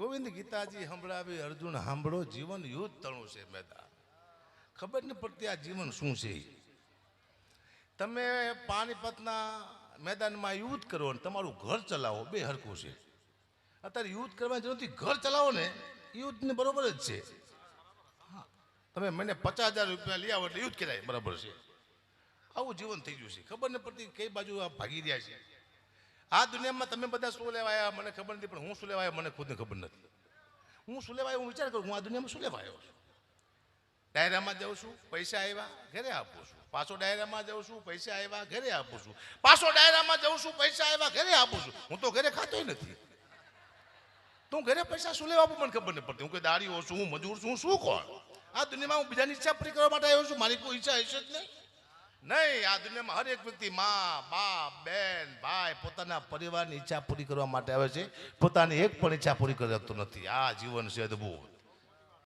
ગોવિંદ ગીતાજી સંભળાવી, અર્જુન સાંભળો, જીવન યુદ્ધ તણું છે મેદા ખબર નહીં પડતી આ જીવન શું છે. તમે પાણીપતના મેદાનમાં યુદ્ધ કરો ને તમારું ઘર ચલાવો, બે હરખું છે. અત્યારે યુદ્ધ કરવાની જરૂર નથી, ઘર ચલાવો ને, યુદ્ધને બરોબર જ છે. તમે મને પચાસ હજાર રૂપિયા લઈ આવો એટલે યુદ્ધ કરાય, બરાબર છે. આવું જીવન થઈ ગયું છે. ખબર નહીં પડતી કઈ બાજુ આ ભાગી રહ્યા છે. આ દુનિયામાં તમે બધા શું લેવા આવ્યા મને ખબર નથી, પણ હું શું લેવા મને ખુદને ખબર નથી. હું શું લેવા હું વિચાર કરું, હું આ દુનિયામાં શું લેવા છું? ડાયરામાં જાઉં છું, પૈસા આવ્યા, ઘરે આપું છું. પાછો ડાયરામાં જાઉં છું, પૈસા આવ્યા, ઘરે આપું છું. પાછો ડાયરામાં જાઉં છું, પૈસા આવ્યા, ઘરે આપું છું. હું તો ઘરે ખાતોય નથી. તો ઘરે પૈસા શું લેવા આપું? મને ખબર નહીં પડતી. હું કોઈ દાડીઓ છું, હું મજૂર છું શું કોણ? આ દુનિયામાં હું બીજાની ઈચ્છા પૂરી કરવા માટે આવ્યો છું. મારી કોઈ ઈચ્છા હશે જ નહીં. નહીં, આ દુનિયામાં હરેક વ્યક્તિ મા, બાપ ભાઈ પોતાના પરિવારની ઈચ્છા પૂરી કરવા માટે આવે છે. પોતાની એક પણ ઈચ્છા પૂરી કરી શકતો નથી. આ જીવન છે અદભુત.